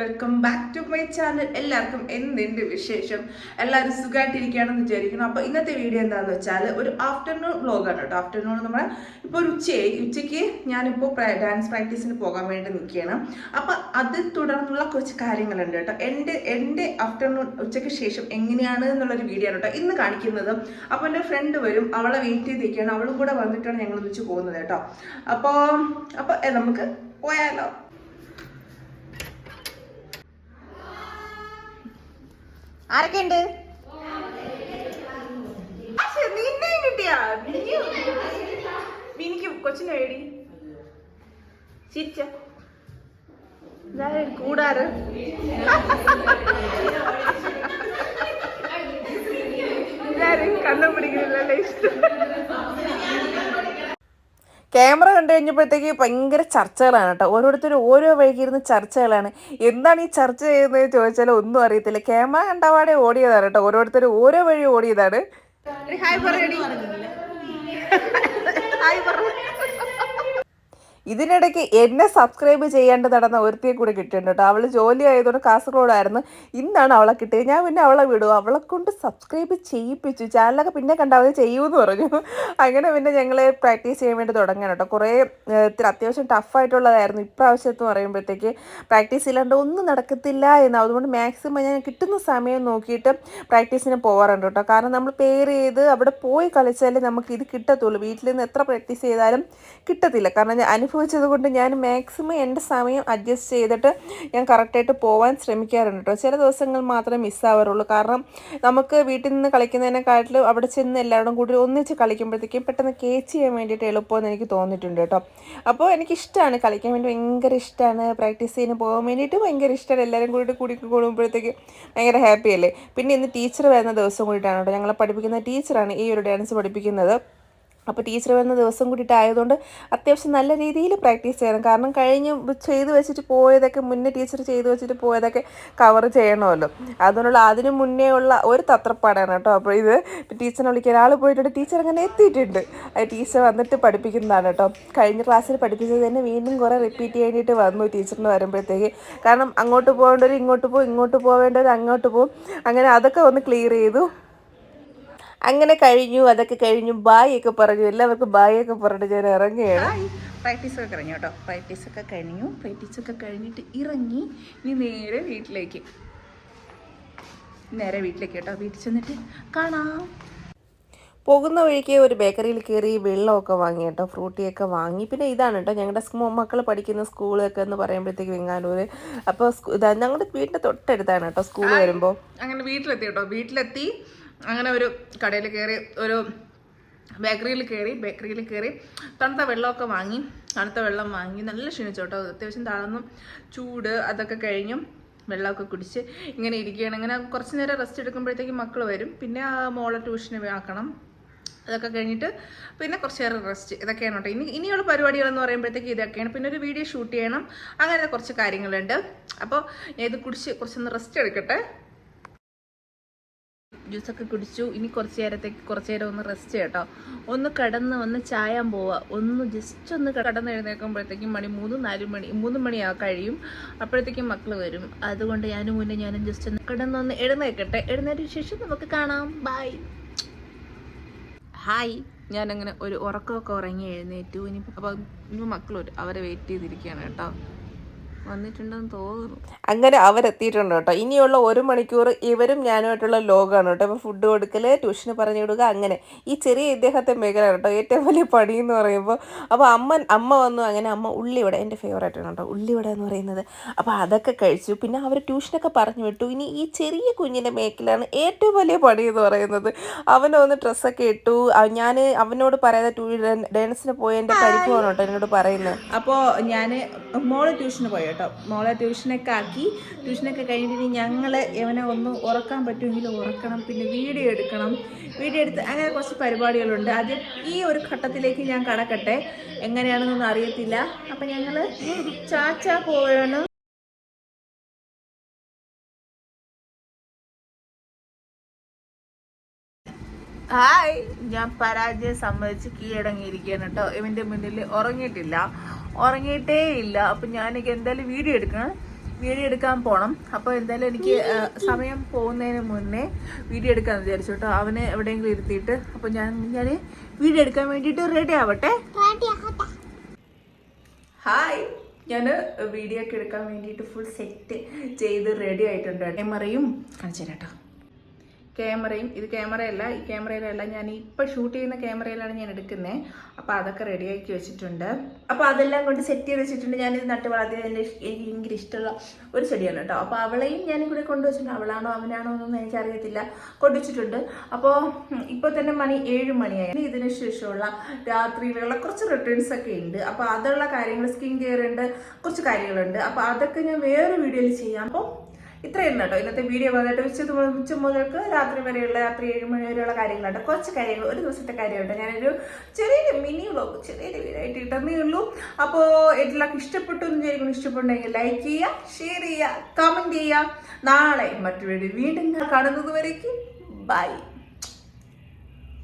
Welcome back to my channel എല്ലാവർക്കും എന്തുണ്ട് വിശേഷം? എല്ലാവരും സുഖമായിട്ടിരിക്കുകയാണെന്ന് വിചാരിക്കുന്നു. അപ്പോൾ ഇന്നത്തെ വീഡിയോ എന്താണെന്ന് വെച്ചാൽ ഒരു ആഫ്റ്റർനൂൺ വ്ളോഗാണ് കേട്ടോ. ആഫ്റ്റർനൂൺ നമ്മൾ ഇപ്പോൾ ഒരു ഉച്ചയായി. ഉച്ചയ്ക്ക് ഞാനിപ്പോൾ ഡാൻസ് പ്രാക്ടീസിന് പോകാൻ വേണ്ടി നിൽക്കുകയാണ്. അപ്പോൾ അത് തുടർന്നുള്ള കുറച്ച് കാര്യങ്ങളുണ്ട് കേട്ടോ. എന്റെ എന്റെ ആഫ്റ്റർനൂൺ ഉച്ചയ്ക്ക് ശേഷം എങ്ങനെയാണ് എന്നുള്ളൊരു വീഡിയോ ആണ് കേട്ടോ. ഇന്ന് കാണിക്കുന്നത് അപ്പോൾ എന്റെ ഫ്രണ്ട് വരും. അവളെ വെയിറ്റ് ചെയ്തിരിക്കുകയാണ് അവളും കൂടെ വന്നിട്ടാണ് ഞങ്ങൾ ഒന്നിച്ച് പോകുന്നത് കേട്ടോ. അപ്പോൾ അപ്പോൾ നമുക്ക് പോയാലോ? ആരൊക്കെയുണ്ട്? നിന്നെയും കിട്ടിയാ. മിനിക്ക് കൊച്ചിനെ വേടി. ചിരിച്ച. കൂടാറ് ക്യാമറ കണ്ടു കഴിഞ്ഞപ്പോഴത്തേക്ക് ഭയങ്കര ചർച്ചകളാണ് കേട്ടോ. ഓരോരുത്തരും ഓരോ വഴിക്ക് വഴിക്കിരുന്ന് ചർച്ചകളാണ്. എന്താണ് ഈ ചർച്ച ചെയ്യുന്നത് ചോദിച്ചാൽ ഒന്നും അറിയത്തില്ല. ക്യാമറ കണ്ടപാടെ ഓടിയതാണ് കേട്ടോ. ഓരോരുത്തരും ഓരോ വഴി ഓടിയതാണ്. ഹായ് പറയണി ഹായ് പറ. ഇതിനിടയ്ക്ക് എന്നെ സബ്സ്ക്രൈബ് ചെയ്യാണ്ട് ഒരുത്തിയെ കൂടെ കിട്ടിയിട്ടുണ്ട് കേട്ടോ. അവൾ ജോലി ആയതുകൊണ്ട് കാസർഗോഡായിരുന്നു. ഇന്നാണ് അവളെ കിട്ടിയത്. ഞാൻ പിന്നെ അവളെ വിടും. അവളെ കൊണ്ട് സബ്സ്ക്രൈബ് ചെയ്യിപ്പിച്ചു. ചാനലൊക്കെ പിന്നെ കണ്ടാൽ ചെയ്യൂന്ന് പറഞ്ഞു. അങ്ങനെ പിന്നെ ഞങ്ങൾ പ്രാക്ടീസ് ചെയ്യാൻ വേണ്ടി തുടങ്ങാൻ കേട്ടോ. കുറേ അത്യാവശ്യം ടഫായിട്ടുള്ളതായിരുന്നു ഇപ്രാവശ്യത്ത് പറയുമ്പോഴത്തേക്ക്. പ്രാക്ടീസ് ഇല്ലാണ്ട് ഒന്നും നടക്കത്തില്ല എന്ന്. അതുകൊണ്ട് മാക്സിമം ഞാൻ കിട്ടുന്ന സമയം നോക്കിയിട്ട് പ്രാക്ടീസിന് പോകാറുണ്ട് കേട്ടോ. കാരണം നമ്മൾ പെയർ ചെയ്ത് അവിടെ പോയി കളിച്ചാലേ നമുക്ക് ഇത് കിട്ടത്തുള്ളൂ. വീട്ടിൽ നിന്ന് എത്ര പ്രാക്ടീസ് ചെയ്താലും കിട്ടത്തില്ല. കാരണം ഞാൻ അനുഭവിച്ചത് കൊണ്ട് ഞാൻ മാക്സിമം എന്റെ സമയം അഡ്ജസ്റ്റ് ചെയ്തിട്ട് ഞാൻ കറക്റ്റായിട്ട് പോകാൻ ശ്രമിക്കാറുണ്ട് കേട്ടോ ചില ദിവസങ്ങൾ മാത്രമേ മിസ്സാവാറുള്ളൂ കാരണം നമുക്ക് വീട്ടിൽ നിന്ന് കളിക്കുന്നതിനെക്കാട്ടിലും അവിടെ ചെന്ന് എല്ലാവരും കൂടി ഒന്നിച്ച് കളിക്കുമ്പോഴത്തേക്കും പെട്ടെന്ന് കേച്ച് ചെയ്യാൻ വേണ്ടിയിട്ട് എളുപ്പമെന്ന് എനിക്ക് തോന്നിയിട്ടുണ്ട് കേട്ടോ അപ്പോൾ എനിക്കിഷ്ടമാണ് കളിക്കാൻ വേണ്ടി ഭയങ്കര ഇഷ്ടമാണ്. പ്രാക്ടീസ് ചെയ്യാൻ പോകാൻ വേണ്ടിയിട്ട് ഭയങ്കര ഇഷ്ടമാണ്. എല്ലാവരും കൂടി കൂടി കൂടുമ്പോഴത്തേക്ക് ഭയങ്കര ഹാപ്പിയല്ലേ പിന്നെ ഇന്ന് ടീച്ചർ വരുന്ന ദിവസം കൂടിയിട്ടാണ് കേട്ടോ ഞങ്ങളെ പഠിപ്പിക്കുന്ന ടീച്ചറാണ് ഈ ഒരു ഡാൻസ് പഠിപ്പിക്കുന്നത്. അപ്പോൾ ടീച്ചർ വരുന്ന ദിവസം കൂടിയിട്ട് ആയതുകൊണ്ട് അത്യാവശ്യം നല്ല രീതിയിൽ പ്രാക്ടീസ് ചെയ്യണം. കാരണം കഴിഞ്ഞ് ചെയ്ത് വെച്ചിട്ട് പോയതൊക്കെ മുന്നേ ടീച്ചർ ചെയ്ത് വെച്ചിട്ട് പോയതൊക്കെ കവർ ചെയ്യണമല്ലോ. അതിനുള്ള അതിന് മുന്നേ ഉള്ള ഒരു തത്രപ്പാടാണ് കേട്ടോ. അപ്പോൾ ഇത് ടീച്ചറിനെ വിളിക്കാൻ ആൾ പോയിട്ടുണ്ട്. ടീച്ചർ അങ്ങനെ എത്തിയിട്ടുണ്ട്. അത് ടീച്ചർ വന്നിട്ട് പഠിപ്പിക്കുന്നതാണ് കേട്ടോ. കഴിഞ്ഞ ക്ലാസ്സിൽ പഠിപ്പിച്ചത് തന്നെ വീണ്ടും കുറേ റിപ്പീറ്റ് ചെയ്യേണ്ടിട്ട് വന്നു ടീച്ചറിന് വരുമ്പോഴത്തേക്ക്. കാരണം അങ്ങോട്ട് പോകേണ്ടവർ ഇങ്ങോട്ട് പോകും ഇങ്ങോട്ട് പോകേണ്ടവർ അങ്ങോട്ട് പോകും. അങ്ങനെ അതൊക്കെ ഒന്ന് ക്ലിയർ ചെയ്തു. അങ്ങനെ കഴിഞ്ഞു അതൊക്കെ കഴിഞ്ഞു ബായ് ഒക്കെ പറഞ്ഞു എല്ലാവർക്കും ബായ് ഒക്കെ പറഞ്ഞിട്ട് ഞാൻ ഇറങ്ങുകയാണ്. പ്രാക്ടീസ് ഒക്കെ കഴിഞ്ഞു കേട്ടോ. പ്രാക്ടീസ് ഒക്കെ കഴിഞ്ഞു. പ്രാക്ടീസ് ഒക്കെ കഴിഞ്ഞിട്ട് ഇറങ്ങി ഇനി നേരെ വീട്ടിലേക്ക്. നേരെ വീട്ടിലേക്ക് കേട്ടോ. വീട്ടിൽ ചെന്നിട്ട് കാണാം. പോകുന്ന വഴിക്ക് ഒരു ബേക്കറിയിൽ കയറി വെള്ളമൊക്കെ വാങ്ങി കേട്ടോ. ഫ്രൂട്ടിയൊക്കെ വാങ്ങി. പിന്നെ ഇതാണ് കേട്ടോ. ഞങ്ങളുടെ മക്കൾ പഠിക്കുന്ന സ്കൂളൊക്കെ എന്ന് പറയുമ്പോഴത്തേക്ക് വെങ്ങാനൂർ. അപ്പോൾ ഇതാ ഞങ്ങളുടെ വീടിന്റെ തൊട്ടടുത്താണ് കേട്ടോ സ്കൂൾ വരുമ്പോൾ. അങ്ങനെ വീട്ടിലെത്തി കേട്ടോ. വീട്ടിലെത്തി. അങ്ങനെ ഒരു കടയിൽ കയറി ഒരു ബേക്കറിയിൽ കയറി ബേക്കറിയിൽ കയറി തണുത്ത വെള്ളമൊക്കെ വാങ്ങി തണുത്ത വെള്ളം വാങ്ങി നല്ല ക്ഷീണിച്ചു കേട്ടോ അത്യാവശ്യം താഴ്ന്നു ചൂട് അതൊക്കെ കഴിഞ്ഞു. വെള്ളമൊക്കെ കുടിച്ച് ഇങ്ങനെ ഇരിക്കുകയാണ്. ഇങ്ങനെ കുറച്ച് നേരം റെസ്റ്റ് എടുക്കുമ്പോഴത്തേക്ക് മക്കൾ വരും. പിന്നെ ആ മോളെ ട്യൂഷന് ആക്കണം. അതൊക്കെ കഴിഞ്ഞിട്ട് പിന്നെ കുറച്ച് നേരം റെസ്റ്റ് ഇതൊക്കെയാണ് കേട്ടോ. ഇനി ഇനിയുള്ള പരിപാടികളെന്ന് പറയുമ്പോഴത്തേക്ക് ഇതൊക്കെയാണ്. പിന്നെ ഒരു വീഡിയോ ഷൂട്ട് ചെയ്യണം. അങ്ങനത്തെ കുറച്ച് കാര്യങ്ങളുണ്ട്. അപ്പോൾ ഇത് കുടിച്ച് കുറച്ചൊന്ന് റെസ്റ്റ് എടുക്കട്ടെ. ജ്യൂസൊക്കെ കുടിച്ചു. ഇനി കുറച്ച് നേരത്തേക്ക് കുറച്ച് നേരം ഒന്ന് റെസ്റ്റ് കേട്ടോ ഒന്ന് കിടന്ന് ഒന്ന് ചായാൻ പോവുക ഒന്ന് ജസ്റ്റ് ഒന്ന് കിടന്ന് എഴുന്നേൽക്കുമ്പോഴത്തേക്കും മണി മൂന്ന് നാല് മണി മൂന്ന് മണിയാ കഴിയും. അപ്പോഴത്തേക്കും മക്കൾ വരും. അതുകൊണ്ട് ഞാനും മുന്നേ ഞാനും ജസ്റ്റ് ഒന്ന് കിടന്നൊന്ന് എഴുന്നേക്കട്ടെ എഴുന്നേറ്റ ശേഷം നമുക്ക് കാണാം. ബായ് ഹായ് ഞാനങ്ങനെ ഒരു ഉറക്കമൊക്കെ ഉറങ്ങി എഴുന്നേറ്റു. ഇനി അപ്പം ഇനി മക്കൾ വരും. അവരെ വെയിറ്റ് ചെയ്തിരിക്കുകയാണ് കേട്ടോ. വന്നിട്ടുണ്ടെന്ന് തോന്നുന്നു. അങ്ങനെ അവരെത്തിയിട്ടുണ്ട് കേട്ടോ. ഇനിയുള്ള ഒരു മണിക്കൂർ ഇവരും ഞാനുമായിട്ടുള്ള ലോകമാണ് കേട്ടോ. അപ്പോൾ ഫുഡ് കൊടുക്കൽ ട്യൂഷന് പറഞ്ഞു കൊടുക്കുക അങ്ങനെ. ഈ ചെറിയ ഇദ്ദേഹത്തെ മേഖല കേട്ടോ. ഏറ്റവും വലിയ പണി എന്ന് പറയുമ്പോൾ അപ്പോൾ അമ്മ അമ്മ വന്നു. അങ്ങനെ അമ്മ ഉള്ളിവട എന്റെ ഫേവറേറ്റ് ആണ് കേട്ടോ. ഉള്ളിവട എന്ന് പറയുന്നത്. അപ്പോൾ അതൊക്കെ കഴിച്ചു. പിന്നെ അവർ ട്യൂഷനൊക്കെ പറഞ്ഞു വിട്ടു. ഇനി ഈ ചെറിയ കുഞ്ഞിന്റെ മേഖലയാണ് ഏറ്റവും വലിയ പണി എന്ന് പറയുന്നത്. അവനൊന്ന് വന്ന് ഡ്രസ്സൊക്കെ ഇട്ടു. ഞാൻ അവനോട് പറയാതെ ഡാൻസിന് ഡാൻസിന് പോയതിന്റെ പരിഭവമാണ് കേട്ടോ എന്നോട് പറയുന്നത്. അപ്പോൾ ഞാൻ മോൾ ട്യൂഷന് പോയി? കേട്ടോ. മോളെ ട്യൂഷനൊക്കെ ആക്കി. ട്യൂഷനൊക്കെ കഴിഞ്ഞിട്ട് ഞങ്ങൾ ഇവനെ ഒന്ന് ഉറക്കാൻ പറ്റുമെങ്കിൽ ഉറക്കണം. പിന്നെ വീഡിയോ എടുക്കണം. വീഡിയോ എടുത്ത് അങ്ങനെ കുറച്ച് പരിപാടികളുണ്ട്. അത് ഈ ഒരു ഘട്ടത്തിലേക്ക് ഞാൻ കടക്കട്ടെ. എങ്ങനെയാണെന്നൊന്നും അറിയത്തില്ല. അപ്പം ഞങ്ങൾ ചാച്ച പോവാണ്. ഹായ്. ഞാൻ പരാജയം സമ്മതിച്ച് കീഴടങ്ങിയിരിക്കുകയാണ് കേട്ടോ. ഇവന്റെ മുന്നിൽ ഉറങ്ങിയിട്ടില്ല. ഉറങ്ങിയിട്ടേ ഇല്ല. അപ്പം ഞാനെനിക്ക് എന്തായാലും വീഡിയോ എടുക്കണം. വീഡിയോ എടുക്കാൻ പോകണം അപ്പോൾ എന്തായാലും എനിക്ക് സമയം പോകുന്നതിന് മുന്നേ വീഡിയോ എടുക്കാൻ വിചാരിച്ചു കേട്ടോ അവനെ എവിടെയെങ്കിലും ഇരുത്തിയിട്ട്. അപ്പോൾ ഞാൻ ഞാൻ വീഡിയോ എടുക്കാൻ വേണ്ടിയിട്ട് റെഡി ആവട്ടെ? ഹായ് ഞാൻ വീഡിയോ ഒക്കെ എടുക്കാൻ വേണ്ടിട്ട് ഫുൾ സെറ്റ് ചെയ്ത് റെഡി ആയിട്ടുണ്ട്. ക്യാമറയും കാണിച്ചു തരാം കേട്ടോ ക്യാമറയും ഇത് ക്യാമറയല്ല ഈ ക്യാമറയിലല്ല ഞാൻ ഇപ്പം ഷൂട്ട് ചെയ്യുന്ന ക്യാമറയിലാണ് ഞാൻ എടുക്കുന്നത് അപ്പോൾ അതൊക്കെ റെഡിയാക്കി വെച്ചിട്ടുണ്ട്. അപ്പോൾ അതെല്ലാം കൊണ്ട് സെറ്റ് ചെയ്ത് വെച്ചിട്ടുണ്ട്. ഞാനിത് നട്ട് വളർത്തിയത് എന്റെ എനിക്ക് ഭയങ്കര ഇഷ്ടമുള്ള ഒരു ചെടിയാണ് കേട്ടോ. അപ്പോൾ അവളെയും ഞാനും കൂടെ കൊണ്ടുവച്ചിട്ടുണ്ട് അവളാണോ അവനാണോ എന്നൊന്നും എനിക്കറിയത്തില്ല. കൊണ്ടുവച്ചിട്ടുണ്ട് അപ്പോൾ ഇപ്പോൾ തന്നെ മണി ഏഴ് മണിയായി. ഇതിന് ശേഷമുള്ള രാത്രിയിലുള്ള കുറച്ച് റിട്ടേൺസ് ഒക്കെ ഉണ്ട് അപ്പോൾ അതുള്ള കാര്യങ്ങൾ സ്കിൻ കെയർ ഉണ്ട് കുറച്ച് കാര്യങ്ങളുണ്ട്. അപ്പോൾ അതൊക്കെ ഞാൻ വേറെ വീഡിയോയിൽ ചെയ്യാം. അപ്പോൾ ഇത്രയും കേട്ടോ ഇന്നത്തെ വീഡിയോ വന്നിട്ട് ഉച്ച ഉച്ച മുതൽക്ക് രാത്രി വരെയുള്ള രാത്രി ഏഴ് മണി വരെയുള്ള കാര്യങ്ങളുണ്ട് കുറച്ച് കാര്യങ്ങൾ ഒരു ദിവസത്തെ കാര്യമുണ്ട് ഞാനൊരു ചെറിയൊരു മിനി വ്ലോഗ് ചെറിയൊരു വീടായിട്ട് ഇട്ടതേ ഉള്ളൂ. അപ്പോൾ എല്ലാവർക്കും ഇഷ്ടപ്പെട്ടു എന്ന് വിചാരിക്കുന്നു. ഇഷ്ടപ്പെട്ടുണ്ടെങ്കിൽ ലൈക്ക് ചെയ്യുക ഷെയർ ചെയ്യുക കമന്റ് ചെയ്യുക. നാളെ മറ്റൊരു വീണ്ടും കാണുന്നത് വരേക്കും. ബൈ